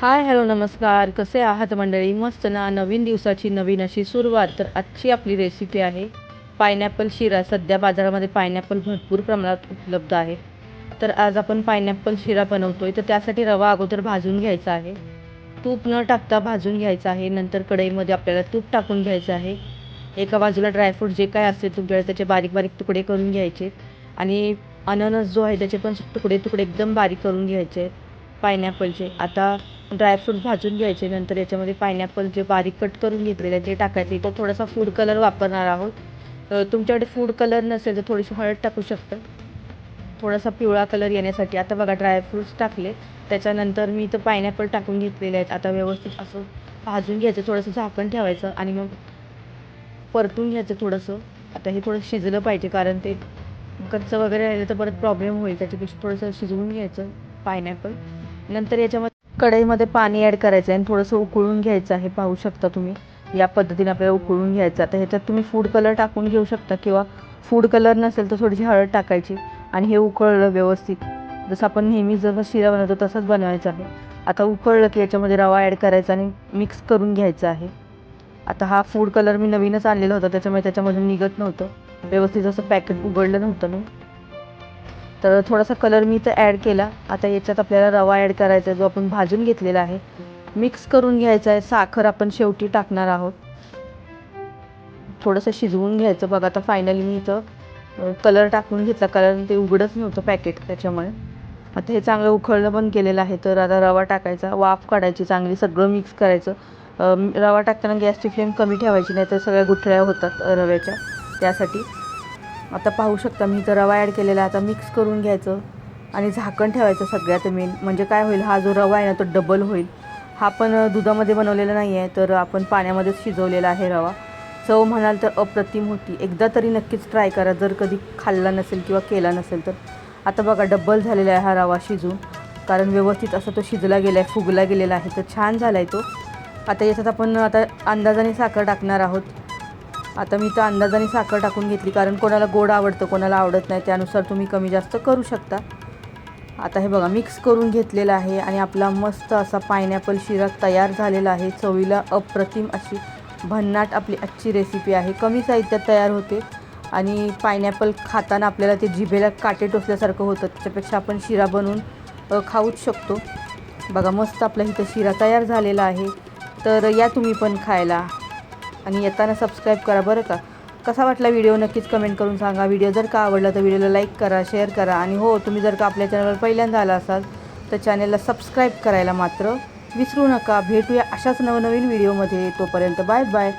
Hi hello नमस्कार. कसे आहात मंडळी? मस्त ना? नवीन दिवसाची नवीन अशी सुरुवात. तर आजची आपली रेसिपी आहे पायनॅपल शिरा. सध्या बाजारामध्ये पायनॅपल भरपूर प्रमाणात उपलब्ध आहे. तर आज आपण पायनॅपल शिरा बनवतो आहे तर त्यासाठी रवा अगोदर भाजून घ्यायचा आहे. तूप न टाकता भाजून घ्यायचा आहे. नंतर कढईमध्ये आपल्याला तूप टाकून घ्यायचं आहे. एका बाजूला ड्रायफ्रूट जे काय असेल तुमच्याकडे त्याचे बारीक बारीक तुकडे करून घ्यायचे. आणि अननस जो आहे त्याचे पण तुकडे तुकडे एकदम बारीक करून घ्यायचे पायनॅपलचे आता ड्रायफ्रूट भाजून घ्यायचे नंतर याच्यामध्ये पायनॅपल जे बारीक कट करून घेतलेले आहे ते टाकायचे. इथं थोडासा फूड कलर वापरणार आहोत. तुमच्याकडे फूड कलर नसेल तर थोडीशी हळद टाकू शकता. थोडासा पिवळा कलर येण्यासाठी. आता बघा ड्रायफ्रूट्स टाकले. त्याच्यानंतर मी इथं पायनॅपल टाकून घेतलेले आहेत. आता व्यवस्थित असं भाजून घ्यायचं थोडंसं झाकण ठेवायचं आणि मग परतून घ्यायचं थोडंसं. आता हे थोडं शिजलं पाहिजे कारण ते कच्चं वगैरे राहिलं तर परत प्रॉब्लेम होईल. त्याच्यापेक्षा थोडंसं शिजवून घ्यायचं पायनॅपल नंतर याच्यामध्ये कढईमध्ये पाणी ॲड करायचं आहे आणि थोडंसं उकळून घ्यायचं आहे. पाहू शकता तुम्ही. या पद्धतीने आपल्याला उकळून घ्यायचं आता ह्याच्यात तुम्ही फूड कलर टाकून घेऊ शकता किंवा फूड कलर नसेल तर थोडीशी हळद टाकायची आणि हे उकळलं व्यवस्थित. जसं आपण नेहमी जसं शिरा बनवतो तसंच बनवायचं आहे. आता उकळलं की याच्यामध्ये रवा ॲड करायचा आणि मिक्स करून घ्यायचा आहे. आता हा फूड कलर मी नवीनच आणलेला होता. त्याच्यामुळे त्याच्यामधून निघत नव्हतं. व्यवस्थित असं पॅकेट उघडलं नव्हतं ना तर थोडासा कलर मी इथं ॲड केला. आता याच्यात आपल्याला रवा ॲड करायचा आहे जो आपण भाजून घेतलेला आहे. मिक्स करून घ्यायचा आहे. साखर आपण शेवटी टाकणार आहोत. थोडंसं शिजवून घ्यायचं. बघा आता फायनली मी इथं कलर टाकून घेतला. कारण ते उघडच नव्हतं पॅकेट त्याच्यामुळे. आता हे चांगलं उखळलं पण केलेलं आहे. तर आता रवा टाकायचा. वाफ काढायची. चांगली सगळं मिक्स करायचं. रवा टाकताना गॅसची फ्लेम कमी ठेवायची. नाही तर सगळ्या गुठळ्या होतात रव्याच्या. त्यासाठी आता पाहू शकता मी इथं रवा ॲड केलेला आहे. आता मिक्स करून घ्यायचं आणि झाकण ठेवायचं सगळ्यात मेन म्हणजे काय होईल हा जो रवा आहे ना तो डबल होईल. हा पण दुधामध्ये बनवलेला नाही आहे तर आपण पाण्यामध्येच शिजवलेला आहे रवा. चव म्हणाल तर अप्रतिम होती. एकदा तरी नक्कीच ट्राय करा. जर कधी खाल्ला नसेल किंवा केला नसेल तर. आता बघा डब्बल झालेला आहे हा रवा शिजून. कारण व्यवस्थित असा तो शिजला गेला आहे फुगला गेलेला आहे. तर छान झाला आहे तो. आता याच्यात आपण आता अंदाजाने साखर टाकणार आहोत. आता मी तर अंदाजाने साखर टाकून घेतली कारण कोणाला गोड आवडतं कोणाला आवडत नाही त्यानुसार तुम्ही कमी जास्त करू शकता. आता हे बघा मिक्स करून घेतलेलं आहे आणि आपला मस्त असा पायनॅपल शिरा तयार झालेला आहे. चवीला अप्रतिम अशी भन्नाट आपली आजची रेसिपी आहे. कमी साहित्यात तयार होते आणि पायनॅपल खाताना आपल्याला ते जिभेला काटे टोचल्यासारखं होतं. त्याच्यापेक्षा आपण शिरा बनवून खाऊच शकतो. बघा मस्त आपला इथं शिरा तयार झालेला आहे. तर या तुम्ही पण खायला. आणि येताना सबस्क्राईब करा बरं का. कसा वाटला व्हिडिओ नक्कीच कमेंट करून सांगा. व्हिडिओ जर का आवडला तर व्हिडिओला लाईक करा शेअर करा. आणि हो तुम्ही जर का आपल्या चॅनलवर पहिल्यांदा आला असाल तर चॅनलला सबस्क्राईब करायला मात्र विसरू नका. भेटूया अशाच नवनवीन व्हिडिओमध्ये तोपर्यंत बाय बाय